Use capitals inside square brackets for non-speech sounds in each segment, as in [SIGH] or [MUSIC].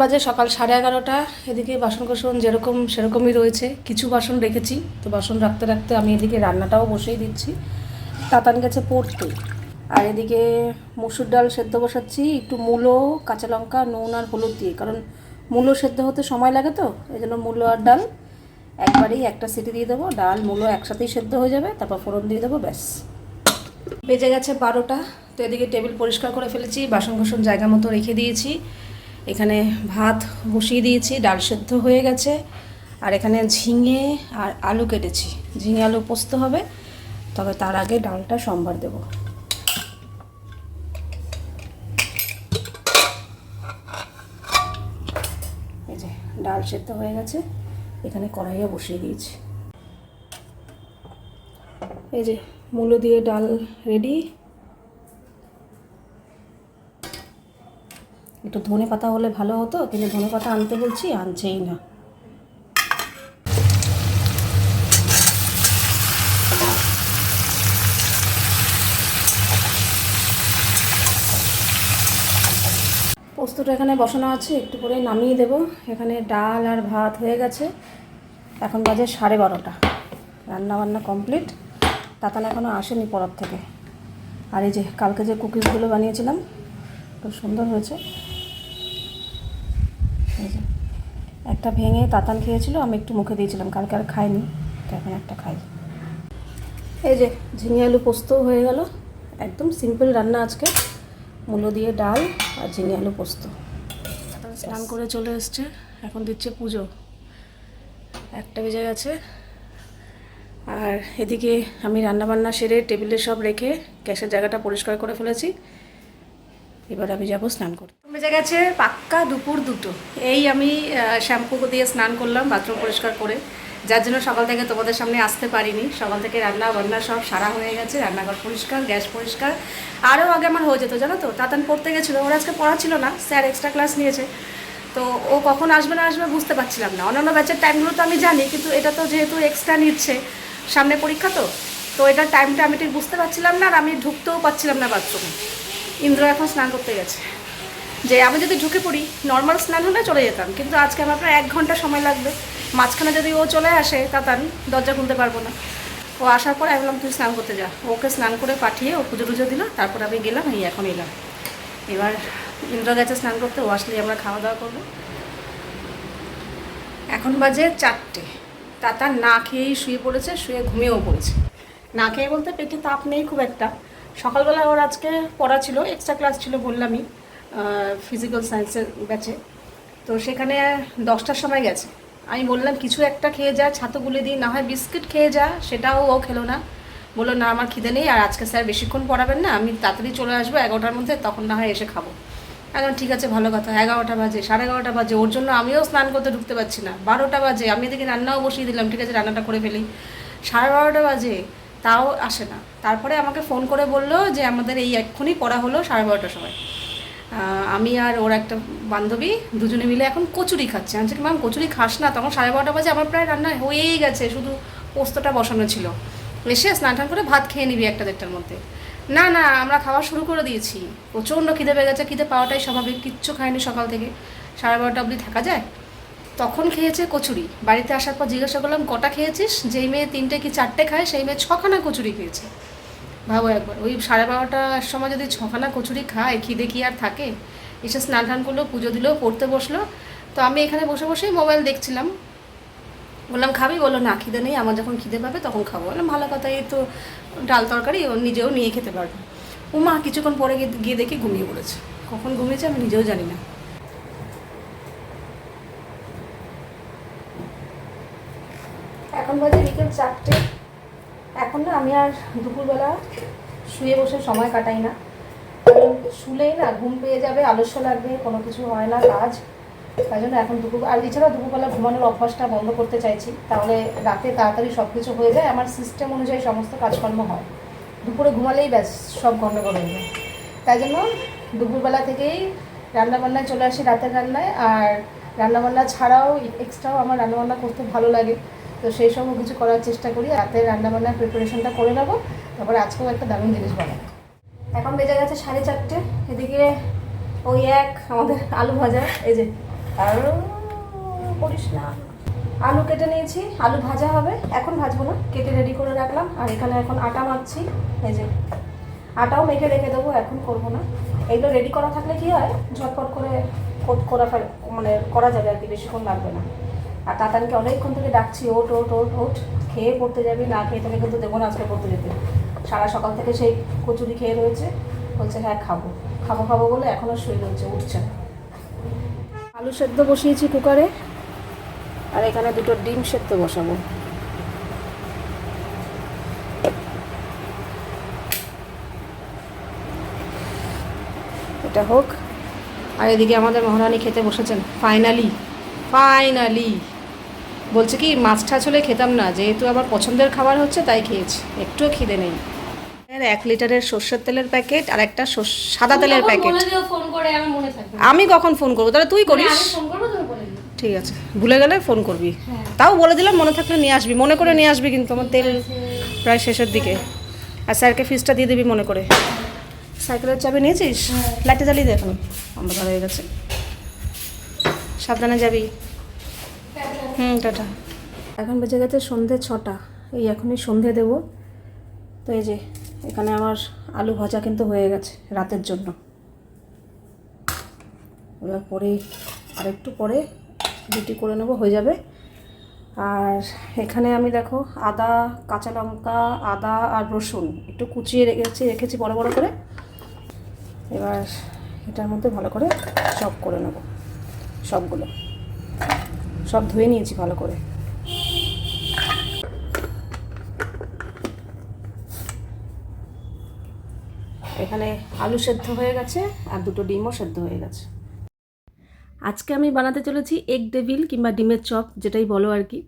বাজে সকাল সাড়ে এগারোটা, এদিকে বাসন কোসন যেরকম সেরকমই রয়েছে। কিছু বাসন রেখেছি, তো বাসন রাখতে রাখতে আমি এদিকে রান্নাটাও বসেই দিচ্ছি। তাতান গেছে পড়তে। আর এদিকে মুসুর ডাল সেদ্ধ বসাচ্ছি, একটু মূলো, কাঁচা লঙ্কা, নুন আর হলুদ দিয়ে। কারণ মূলো সেদ্ধ হতে সময় লাগে তো এই জন্য মূলো আর ডাল একবারেই একটা সিটি দিয়ে দেবো। ডাল, মূলো একসাথেই সেদ্ধ হয়ে যাবে, তারপর ফোড়ন দিয়ে দেবো, ব্যাস। বেজে গেছে বারোটা, তো এদিকে টেবিল পরিষ্কার করে ফেলেছি বাসন কোসন জায়গা মতো রেখে দিয়েছি। এখানে ভাত বসিয়ে দিয়েছি, ডাল সেদ্ধ হয়ে গেছে, আর এখানে ঝিঙে আর আলু কেটেছি। ঝিঙে আলু পোস্ত হবে, তবে তার আগে ডালটা সম্বার দেব। এই যে, ডাল সেদ্ধ হয়ে গেছে, এখানে কড়াইয়ে বসিয়ে দিয়েছি। এই যে, মূলো দিয়ে ডাল রেডি একটু ধনে পাতা হলে ভালো হতো, কিন্তু ধনে পাতা আনতে বলছি আনছেই না। পোস্তটা এখানে বসানো আছে, একটু করে নামিয়ে দেব। এখানে ডাল আর ভাত হয়ে গেছে। এখন বাজে সাড়ে বারোটা। রান্না বান্না কমপ্লিট। তাতান এখনও আসেনি পড়ার থেকে। আর এই যে কালকে যে কুকিজগুলো বানিয়েছিলাম, খুব সুন্দর হয়েছে। একটা ভেঙে তাতান খেয়েছিল আমি একটু মুখে দিয়েছিলাম কালকে আর খাইনি তো এখন একটা খাই। এই যে ঝিঙে আলু পোস্তও হয়ে গেল একদম সিম্পল রান্না আজকে মূলো দিয়ে ডাল আর ঝিঙে আলু পোস্ত। স্নান করে চলে এসছে এখন দিচ্ছে পুজো। একটা বেজে গেছে আর এদিকে আমি রান্নাবান্না সেরে টেবিলে সব রেখে গ্যাসের জায়গাটা পরিষ্কার করে ফেলেছি। এবার আমি যাব স্নান করতে। বেজে গেছে পাক্কা দুপুর দুটো। এই আমি শ্যাম্পু দিয়ে স্নান করলাম, বাথরুম পরিষ্কার করে। যার জন্য সকাল থেকে তোমাদের সামনে আসতে পারিনি। সকাল থেকে রান্না বান্না সব সারা হয়ে গেছে, রান্নাঘর পরিষ্কার, গ্যাস পরিষ্কার। আরও আগে আমার হয়ে যেত, জানো তো? তাতান পড়তে গেছিল, ওর আজকে পড়া ছিল না, স্যার এক্সট্রা ক্লাস নিয়েছে। তো ও কখন আসবে না আসবে বুঝতে পারছিলাম না। অন্যান্য ব্যাচের টাইমগুলো তো আমি জানি, কিন্তু এটা তো যেহেতু এক্সট্রা নিচ্ছে, সামনে পরীক্ষা তো তো এটার টাইমটা আমি ঠিক বুঝতে পারছিলাম না আর আমি ঢুকতেও পারছিলাম না বাথরুমে ইন্দ্র এখন স্নান করতে গেছে। যে আমি যদি ঢুকে পড়ি নর্মাল স্নান হলে চলে যেতাম, কিন্তু আজকে আমার প্রায় এক ঘণ্টা সময় লাগবে। মাঝখানে যদি ও চলে আসে তাতান দরজা খুলতে পারব না। ও আসার পর আমি বললাম তুই স্নান করতে যা। ওকে স্নান করে পাঠিয়ে ও পুজো টুজো দিল, তারপর আমি গেলাম, এই এখন এলাম। এবার ইন্দ্র গেছে স্নান করতে, ও আসলেই আমরা খাওয়া দাওয়া করব। এখন বাজে চারটে। তাতা না খেয়েই শুয়ে পড়েছে, শুয়ে ঘুমিয়েও পড়েছে। না খেয়ে বলতে পেটে তাপ নেই খুব একটা। সকালবেলা ওর আজকে পড়া ছিল এক্সট্রা ক্লাস ছিল বললামই ফিজিক্যাল সায়েন্সের ব্যাচে তো সেখানে দশটার সময় গেছে। আমি বললাম, কিছু একটা খেয়ে যা, ছাতু গুলে দিই, না হয় বিস্কিট খেয়ে যা। সেটাও ও খেলো না। বলল, না, আমার খিদে নেই, আর আজকে স্যার বেশিক্ষণ পড়াবেন না, আমি তাড়াতাড়ি চলে আসব, এগারোটার মধ্যে তখন না হয় এসে খাব। এখন ঠিক আছে, ভালো কথা, এগারোটা বাজে, সাড়ে এগারোটা বাজে, ওর জন্য আমিও স্নান করতে ঢুকতে পারছি না, বারোটা বাজে, আমি এদিকে রান্নাও বসিয়ে দিলাম, ঠিক আছে, রান্নাটা করে ফেলি। সাড়ে বারোটা বাজে তাও আসে না। তারপরে আমাকে ফোন করে বলল যে, আমাদের এই এক্ষুনি পড়া হলো সাড়ে বারোটার সময়। আমি আর ওর একটা বান্ধবী দুজনে মিলে এখন কচুরি খাচ্ছে। আমি ম্যাম কচুরি খাস না। তখন সাড়ে বারোটা বাজে আমার প্রায় রান্না হয়েই গেছে, শুধু পোস্তটা বসানো ছিল। এসে স্নান টান করে ভাত খেয়ে নিবি একটা দেড়টার মধ্যে। না না, আমরা খাওয়া শুরু করে দিয়েছি। প্রচণ্ড খিদে পেয়ে গেছে। খিদে পাওয়াটাই স্বাভাবিক, কিচ্ছু খায়নি সকাল থেকে। সাড়ে বারোটা অবধি থাকা যায়? তখন খেয়েছে কচুরি। বাড়িতে আসার পর জিজ্ঞাসা করলাম, কটা খেয়েছিস? যেই মেয়ে তিনটে কি চারটে খায়, সেই মেয়ে ছখানা কচুরি খেয়েছে। ভাবো একবার, ওই সাড়ে বারোটার সময় যদি ছখানা কচুরি খায়, খিদে কি আর থাকে? এসে স্নান টান করল, পুজো দিলো, পড়তে বসল। তো আমি এখানে বসে বসেই মোবাইল দেখছিলাম। বললাম, খাবি? বলল, না, খিদে নেই, আমার যখন খিদে পাবে তখন খাব। বললাম, ভালো কথা, এই তো ডাল তরকারি, ও নিজেও নিয়ে খেতে পারবে। ও মা কিছুক্ষণ পরে গিয়ে গিয়ে দেখি ঘুমিয়ে পড়েছে। কখন ঘুমিয়েছে আমি নিজেও জানি না এখন বাজে বিকেল চারটে। এখন না আমি আর দুপুরবেলা শুয়ে বসে সময় কাটাই না। শুলেই না ঘুম পেয়ে যাবে, আলস্য লাগবে, কোনো কিছু হয় না কাজ। তাই জন্য এখন দুপুর আর এছাড়া দুপুরবেলা ঘুমানোর অভ্যাসটা বন্ধ করতে চাইছি। তাহলে রাতে তাড়াতাড়ি সব কিছু হয়ে যায়, আমার সিস্টেম অনুযায়ী সমস্ত কাজকর্ম হয়। দুপুরে ঘুমালেই ব্যাস, সব গণ্ডগোল হয়ে যায়। তাই জন্য দুপুরবেলা থেকেই রান্নাবান্নায় চলে আসি রাতের রান্নায়। আর রান্নাবান্না ছাড়াও এক্সট্রাও আমার রান্নাবান্না করতে ভালো লাগে। তো সেই সবও কিছু করার চেষ্টা করি রাতের রান্নাবান্নার প্রিপারেশনটা করে নেব, তারপরে আজকেও একটা দারুণ জিনিস বানাবো। এখন বেজে গেছে সাড়ে চারটে, এদিকে ওই এক আমাদের আলু ভাজা, এই যে, আর করিস না। আলু কেটে নিয়েছি, আলু ভাজা হবে, এখন ভাজবো না, কেটে রেডি করে রাখলাম, আর এখানে এখন আটা মাখছি, এই যে, আটাও মেখে রেখে দেবো, এখন করব না। এগুলো রেডি করা থাকলে কি হয়, ঝটপট করে কোট করা মানে করা যাবে আর কি, বেশিক্ষণ লাগবে না। আর তাতানকে অনেকক্ষণ থেকে ডাকছি ওট ওট ওট ওট খেয়ে পড়তে যাবি, না খেয়ে তোকে কিন্তু দেবো না আজকে পড়তে যেতে। সারা সকাল থেকে সেই কচুরি খেয়ে রয়েছে, বলছে হ্যাঁ খাব। খাব খাব বলে এখনও শুয়ে রয়েছে, উঠছে না। আলু সেদ্ধ বসিয়েছি কুকারে, আর এখানে দুটো ডিম সেদ্ধ বসাবো। এটা হোক। আর এদিকে আমাদের মহারানী খেতে বসেছেন, ফাইনালি। ফাইনালি বলছে কি মাছ টাছ হলে খেতাম না যেহেতু আমার পছন্দের খাবার হচ্ছে তাই খেয়েছি একটুও খিদে নেই। এক লিটারের সর্ষের তেলের প্যাকেট আর একটা সাদা তেলের প্যাকেট। আমি কখন ফোন করব? তাহলে তুই করিস। ঠিক আছে ভুলে গেলে ফোন করবি। হ্যাঁ। তাও বলে দিলাম মনে থাকলে নিয়ে আসবি। মনে করে নিয়ে আসবি কিন্তু আমার তেল প্রায় শেষের দিকে। আর স্যারকে ফিসটা দিয়ে দিবি মনে করে। সাইকেলের চাবি নিয়েছিস? লাইটে জ্বালিয়ে দে এখন। অন্ধকার হয়ে গেছে। সাবধানে যাবি। হুম, টাটা। এখন বেজে গেছে সন্ধে ছটা। এই এখনই সন্ধে দেবো। তো এই যে, এখানে আমার আলু ভাজা কিন্তু হয়ে গেছে রাতের জন্য। এবার পরে আরেকটু পরে রুটি করে নেব, হয়ে যাবে। আর এখানে আমি দেখো আদা, কাঁচা লঙ্কা, আদা আর রসুন একটু কুচিয়ে রেখেছি রেখেছি বড় বড় করে। এবার এটার মধ্যে ভালো করে চপ করে নেব। সবগুলো। সব ধুয়ে নিয়েছি ভালো করে। এখানে আলু সেদ্ধ হয়ে গেছে আর দুটো ডিমও সেদ্ধ হয়ে গেছে। আজকে আমি বানাতে চলেছি এগ ডেভিল কিংবা ডিমের চপ, যেটাই বলো আর কি।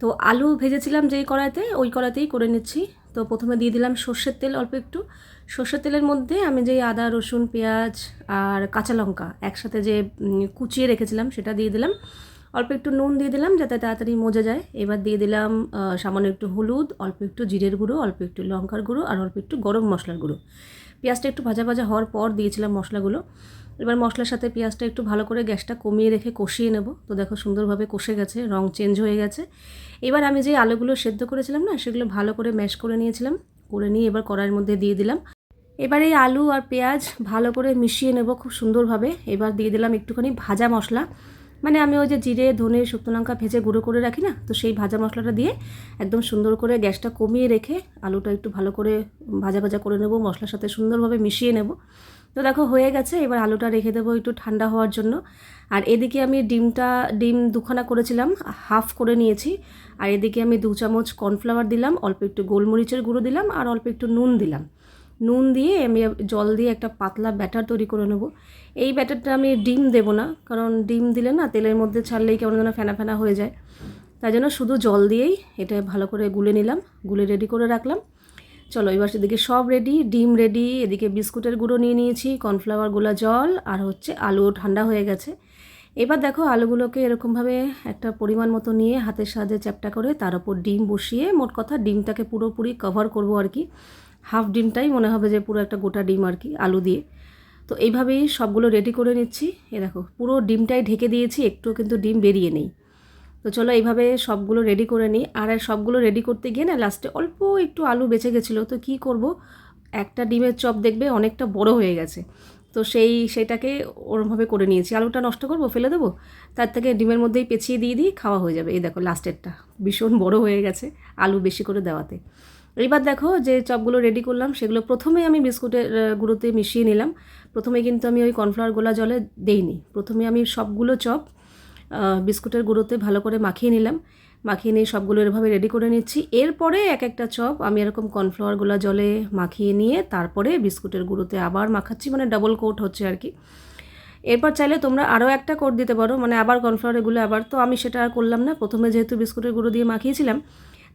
তো আলু ভেজেছিলাম যেই কড়াইতে, ওই কড়াইতেই করে নিচ্ছি। তো প্রথমে দিয়ে দিলাম সর্ষের তেল অল্প একটু। সর্ষের তেলের মধ্যে আমি যেই আদা, রসুন, পেঁয়াজ আর কাঁচা লঙ্কা একসাথে যে কুচিয়ে রেখেছিলাম সেটা দিয়ে দিলাম। অল্প একটু নুন দিয়ে দিলাম যাতে তাড়াতাড়ি মজে যায়। এবার দিয়ে দিলাম সামান্য একটু হলুদ, অল্প একটু জিরের গুঁড়ো, অল্প একটু লঙ্কার গুঁড়ো আর অল্প একটু গরম মশলার গুঁড়ো। পেঁয়াজটা একটু ভাজা ভাজা হওয়ার পর দিয়েছিলাম মশলাগুলো। এবার মশলার সাথে পেঁয়াজটা একটু ভালো করে গ্যাসটা কমিয়ে রেখে কষিয়ে নেব। তো দেখো সুন্দরভাবে কষে গেছে, রং চেঞ্জ হয়ে গেছে। এবার আমি যে আলুগুলো সেদ্ধ করেছিলাম না, সেগুলো ভালো করে ম্যাশ করে নিয়েছিলাম, করে নিয়ে এবার কড়াইয়ের মধ্যে দিয়ে দিলাম। এবার এই আলু আর পেঁয়াজ ভালো করে মিশিয়ে নেব খুব সুন্দরভাবে। এবার দিয়ে দিলাম একটুখানি ভাজা মশলা। মানে আমি ওই যে জিরে, ধনে, শুকনো লঙ্কা ভেজে গুঁড়ো করে রাখি না, তো সেই ভাজা মশলাটা দিয়ে একদম সুন্দর করে গ্যাসটা কমিয়ে রেখে আলুটা একটু ভালো করে ভাজা ভাজা করে নেব, মশলার সাথে সুন্দরভাবে মিশিয়ে নেব। তো দেখো হয়ে গেছে, এবার আলুটা রেখে দেবো একটু ঠান্ডা হওয়ার জন্য। আর এদিকে আমি ডিমটা, ডিম দুখানা করেছিলাম, হাফ করে নিয়েছি। আর এদিকে আমি দু চামচ কর্নফ্লাওয়ার দিলাম, অল্প একটু গোলমরিচের গুঁড়ো দিলাম আর অল্প একটু নুন দিলাম। নুন দিয়ে আমি জল দিয়ে একটা পাতলা ব্যাটার তৈরি করে নেব। এই ব্যাটারটা আমি ডিম দেবো না, কারণ ডিম দিলে না তেলের মধ্যে ছাড়লেই কেমন যেন ফেনা ফেনা হয়ে যায়। তাই জন্য শুধু জল দিয়েই এটা ভালো করে গুলে নিলাম, গুলে রেডি করে রাখলাম। চলো, এবার এদিকে সব রেডি ডিম রেডি এদিকে বিস্কুটের গুঁড়ো নিয়ে নিয়েছি কর্নফ্লাওয়ার গোলা জল, আর হচ্ছে আলু ঠান্ডা হয়ে গেছে। এবার দেখো, আলুগুলোকে এরকমভাবে একটা পরিমাণ মতো নিয়ে হাতের সাহায্যে চ্যাপটা করে তার উপর ডিম বসিয়ে, মোট কথা ডিমটাকে পুরোপুরি কভার করব আর কি। হাফ ডিমটাই মনে হবে যে পুরো একটা গোটা ডিম আর কি, আলু দিয়ে। তো এইভাবেই সবগুলো রেডি করে নিচ্ছি। এ দেখো, পুরো ডিমটাই ঢেকে দিয়েছি, একটুও কিন্তু ডিম বেরিয়ে নেই। তো চলো এইভাবে সবগুলো রেডি করে নিই। আর সবগুলো রেডি করতে গিয়ে না লাস্টে অল্প একটু আলু বেঁচে গেছিল। তো কি করব? একটা ডিমের চপ দেখবে অনেকটা বড় হয়ে গেছে। তো সেই, সেটাকে ওরমভাবে করে নিয়েছি। আলুটা নষ্ট করব, ফেলে দেবো? তার থেকে ডিমের মধ্যেই পেঁচিয়ে দিয়ে দিই, খাওয়া হয়ে যাবে। এই দেখো লাস্টেরটা ভীষণ বড় হয়ে গেছে আলু বেশি করে দেওয়াতে। এবার দেখো যে চপগুলো রেডি করলাম, সেগুলো প্রথমে আমি বিস্কুটের গুঁড়োতে মিশিয়ে নিলাম। প্রথমে কিন্তু আমি ওই কর্নফ্লাওয়ার গোলা জলে দেইনি। প্রথমে আমি সবগুলো চপ বিস্কুটের গুঁড়োতে ভালো করে মাখিয়ে নিলাম। মাখিয়ে নিয়ে সবগুলো এভাবে রেডি করে নিচ্ছি। এরপরে এক একটা চপ আমি এরকম কর্নফ্লাওয়ার গোলা জলে মাখিয়ে নিয়ে তারপরে বিস্কুটের গুঁড়োতে আবার মাখাচ্ছি মানে ডাবল কোট হচ্ছে আর কি। এরপর চাইলে তোমরা আরও একটা কোট দিতে পারো মানে আবার কর্নফ্লাওয়ার এগুলো আবার, তো আমি সেটা আর করলাম না। প্রথমে যেহেতু বিস্কুটের গুঁড়ো দিয়ে মাখিয়েছিলাম,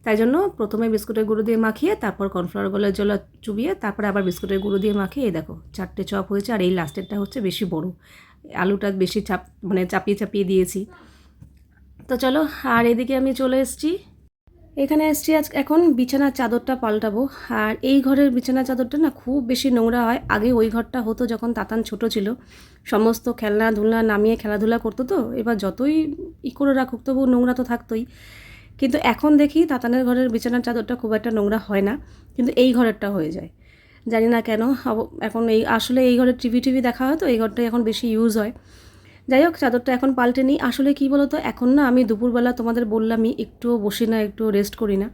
তাই জন্য প্রথমে বিস্কুটের গুঁড়ো দিয়ে মাখিয়ে তারপর কর্নফ্লাওয়ার গোলার জল চুবিয়ে তারপরে আবার বিস্কুটের গুঁড়ো দিয়ে মাখিয়ে দেখো, চারটে চপ হয়েছে আর এই লাস্টেরটা হচ্ছে বেশি বড়। আলুটা বেশি চাপ মানে চাপিয়ে চাপিয়ে দিয়েছি। তো চলো, আর এদিকে আমি চলে এসেছি। এখানে এসছি আজ, এখন বিছানার চাদরটা পাল্টাবো। আর এই ঘরের বিছানার চাদরটা না খুব বেশি নোংরা হয়। আগে ওই ঘরটা হতো যখন তাতান ছোট ছিল। সমস্ত খেলনা ধুলনা নামিয়ে খেলাধুলা করতো তো। এবার যতই ই করে রাখুক তবু নোংরা তো থাকতোই। কিন্তু এখন দেখি তাতানের ঘরের বিছানার চাদরটা খুব একটা নোংরা হয় না। কিন্তু এই ঘরেরটা হয়ে যায়। জানি না কেন এখন এই, আসলে এই ঘরে টিভি টিভি দেখা হয় তো, এই ঘরটাই এখন বেশি ইউজ হয়। যাই হোক, চাদরটা এখন পাল্টে নিই। আসলে কি বলতো, এখন না আমি দুপুরবেলা তোমাদের বললামই, একটুও বসি না একটু রেস্ট করি না।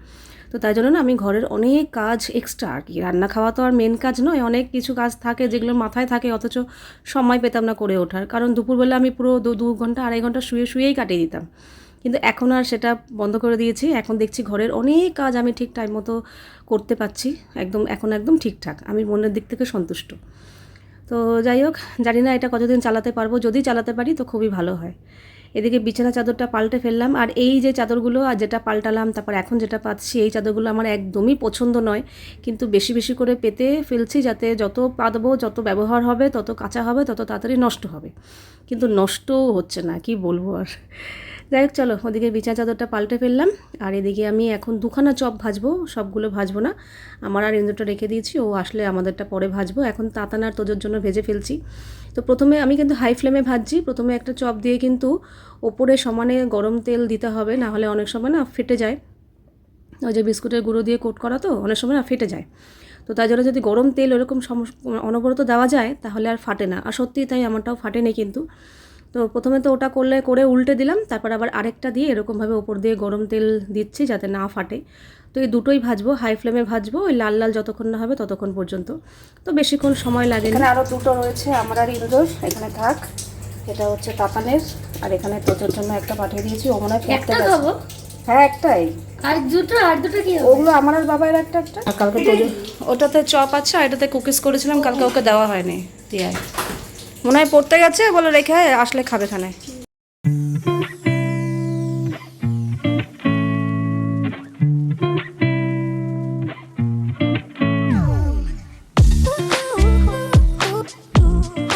তো তাই জন্য না আমি ঘরের অনেক কাজ এক্সট্রা আর কি। রান্না খাওয়া তো আর মেন কাজ নয়, অনেক কিছু কাজ থাকে যেগুলো মাথায় থাকে, অথচ সময় পেতাম না করে ওঠার। কারণ দুপুরবেলা আমি পুরো দু ঘণ্টা, আড়াই ঘণ্টা শুয়ে শুয়েই কাটিয়ে দিতাম। কিন্তু এখন আর সেটা বন্ধ করে দিয়েছি। এখন দেখছি ঘরের অনেক কাজ আমি ঠিক টাইম মতো করতে পারছি। একদম, এখন একদম ঠিকঠাক। আমি মনের দিক থেকে সন্তুষ্ট। তো যাই হোক, জানি না এটা কতদিন চালাতে পারব। যদি চালাতে পারি তো খুবই ভালো হয়। এদিকে বিছানা চাদরটা পাল্টে ফেললাম। আর এই যে চাদরগুলো, আর যেটা পাল্টালাম, তারপর এখন যেটা পাচ্ছি, এই চাদরগুলো আমার একদমই পছন্দ নয়। কিন্তু বেশি বেশি করে পেতে ফেলছি যাতে যত পাতবো, যত ব্যবহার হবে, তত কাঁচা হবে, তত তাড়াতাড়ি নষ্ট হবে। কিন্তু নষ্টও হচ্ছে না, কি বলব আর। যাই হোক, চলো ওদিকে বিছানা চাদরটা পাল্টে ফেললাম। আর এদিকে আমি এখন দুখানা চপ ভাজবো, সবগুলো ভাজবো না। আমার আর ইন্দ্রটা রেখে দিয়েছি, ও আসলে আমাদেরটা পরে ভাজবো। এখন তাতানার তোজোর জন্য ভেজে ফেলছি। তো প্রথমে আমি কিন্তু হাই ফ্লেমে ভাজছি। প্রথমে একটা চপ দিয়ে কিন্তু ওপরে সমানে গরম তেল দিতে হবে, না হলে অনেক সময় না ফেটে যায়। ওই যে বিস্কুটের গুঁড়ো দিয়ে কোট করা তো, অনেক সময় না ফেটে যায়। তো তাই জন্য যদি গরম তেল ওরকম অনবরত দেওয়া যায়, তাহলে আর ফাটে না। আর সত্যিই তাই, আমারটাও ফাটেনি কিন্তু। তো প্রথমে তো ওটা করলে করে উল্টে দিলাম তারপর আবার আরেকটা দিয়ে এরকমভাবে ওপর দিয়ে গরম তেল দিচ্ছি যাতে না ফাটে। তো এই দুটোই ভাজবো হাই ফ্লেমে ভাজবো ওই লাল লাল যতক্ষণ না হবে ততক্ষণ পর্যন্ত। তো বেশিক্ষণ সময় লাগে এখানে আরও দুটো রয়েছে আমার আর ইন্দোর এখানে থাক। এটা হচ্ছে তাপানের আর এখানে তোর জন্য একটা পাঠিয়ে দিয়েছি ও মনে হয় একটা খাব? হ্যাঁ একটাই। আর দুটো আর দুটো কি ওগুলো আমার আর বাবার একটা একটা। আর কালকে ওটাতে চপ আছে আর এটাতে কুকিজ করেছিলাম কালকে ওকে দেওয়া হয়নি দিয়ে মনে হয় পড়তে গেছে বলে রেখে আসলে খাবে খানে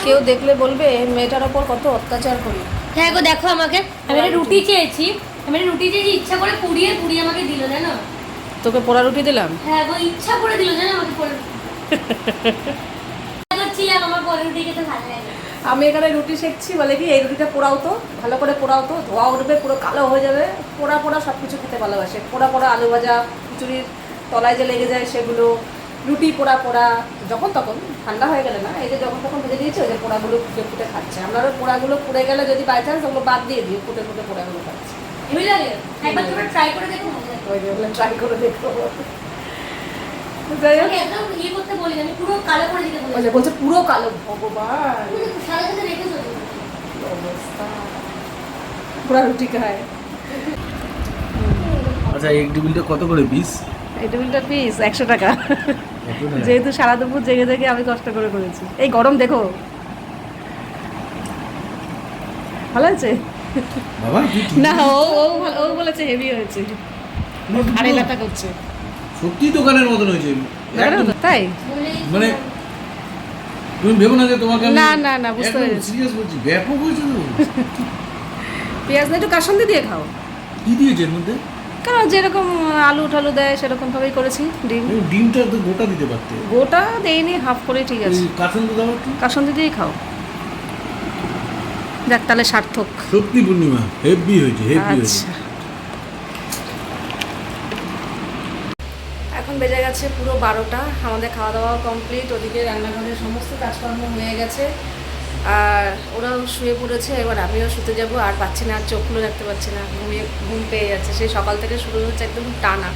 কেউ দেখলে বলবে মেয়েটার ওপর কত অত্যাচার করি। হ্যাঁ গো দেখো আমাকে। আমি একটা রুটি চেয়েছি। আমি একটা রুটি চেয়েছি ইচ্ছা করে পুড়িয়ে পুড়িয়ে আমাকে দিল জানো? তোকে পোড়া রুটি দিলাম? হ্যাঁ গো ইচ্ছা করে দিল জানো আমাকে পরে করছিলাম [LAUGHS] আমার পরে রুটি খেতে ভালো লাগে আমি এখানে রুটি শেখছি বলে কি এই রুটিটা পোড়াও তো ভালো করে পোড়াও তো ধোয়া উঠবে পুরো কালো হয়ে যাবে। পোড়া পোড়া সব কিছু খেতে ভালোবাসে। পোড়া পোড়া আলু ভাজা খিচুড়ির তলায় যে লেগে যায় সেগুলো রুটি পোড়া পোড়া যখন তখন ঠান্ডা হয়ে গেলে না এই যে যখন তখন ভেজে দিয়েছে ওই যে পোড়াগুলো ফুটে ফুটে খাচ্ছে। আমরা ওই পোড়াগুলো পুড়ে গেলে যদি বাই চান্স ওগুলো বাদ দিয়ে দিই ফুটে ফুটে পোড়াগুলো খাচ্ছে। ট্রাই করে দেখো ওই যে ট্রাই করে দেখব বলছে পুরো কালো। ভগবান। পোড়া রুটি খায়। আচ্ছা এগ টেবিলটা কত করে পিস? এই টেবিলটা পিস একশো টাকা। যেহেতু সারা দুপুর জেগে জেগে আমি কষ্ট করে করেছি। এই গরম দেখো। ভালো আছে? বাবা না ও ও ও বলেছে হেভি হয়েছে। আড়াই লাখ টাকা হচ্ছে সত্যি দোকানের মতন হয়েছে। তাই? মানে তুমি ভেবো না যে তোমাকে না, না, না, বুঝতে পেরেছি। সিরিয়াস বলছি ব্যাপক হয়েছে তো। [LAUGHS] পেঁয়াজ না একটু কাসন্দি দিয়ে খাও। কি দিয়েছে এর মধ্যে? কারণ যেরকম আলু টালু দেয় সেরকম ভাবেই করেছি ডিম। ডিমটা তো গোটা দিতে পারতে। গোটা দেয়নি হাফ করে ঠিক আছে। কাঠন তো দাও একটু। কাসন্দি দিয়েই খাও। দেখ তাহলে সার্থক। সত্যি পূর্ণিমা হেভি হয়েছে হেভি হয়েছে আচ্ছা এখন বেজে গেছে পুরো বারোটা। আমাদের খাওয়া দাওয়া কমপ্লিট ওদিকে রান্নাঘরের সমস্ত কাজকর্ম হয়ে গেছে। আর ওরাও শুয়ে পড়েছে, এবার আমিও শুতে যাব, আর পাচ্ছি না, আর চোখগুলো রাখতে পারছি না, ঘুমিয়ে, ঘুম পেয়ে যাচ্ছে। সেই সকাল থেকে শুরু হচ্ছে একদম টানা।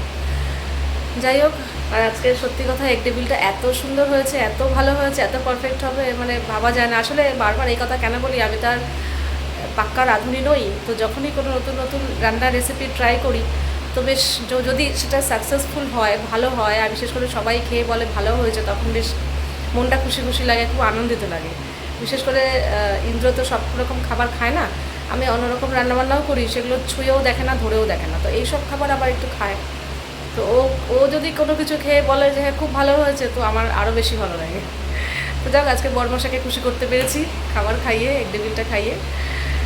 যাই হোক, আর আজকে সত্যি কথা, এক টেবিলটা এত সুন্দর হয়েছে, এত ভালো হয়েছে, এত পারফেক্ট হবে মানে ভাবা যায় না। আসলে বারবার এই কথা কেন বলি, আমি তার পাক্কা রাঁধুনি নই। তো যখনই কোনো নতুন নতুন রান্নার রেসিপি ট্রাই করি তো বেশ যদি সেটা সাকসেসফুল হয়, ভালো হয়, আর বিশেষ করে সবাই খেয়ে বলে ভালো হয়েছে, তখন বেশ মনটা খুশি খুশি লাগে, খুব আনন্দিত লাগে। বিশেষ করে ইন্দ্র তো সব রকম খাবার খায় না, আমি অন্যরকম রান্নাবান্নাও করি, সেগুলো ছুঁয়েও দেখে না, ধরেও দেখে না, তো এইসব খাবার আবার একটু খায়। তো ও ও যদি কোনো কিছু খেয়ে বলে যে হ্যাঁ খুব ভালো হয়েছে তো আমার আরও বেশি ভালো লাগে। তো যাক, আজকে বর্মশাকে খুশি করতে পেরেছি, খাবার খাইয়ে, এক টেবিলটা খাইয়ে।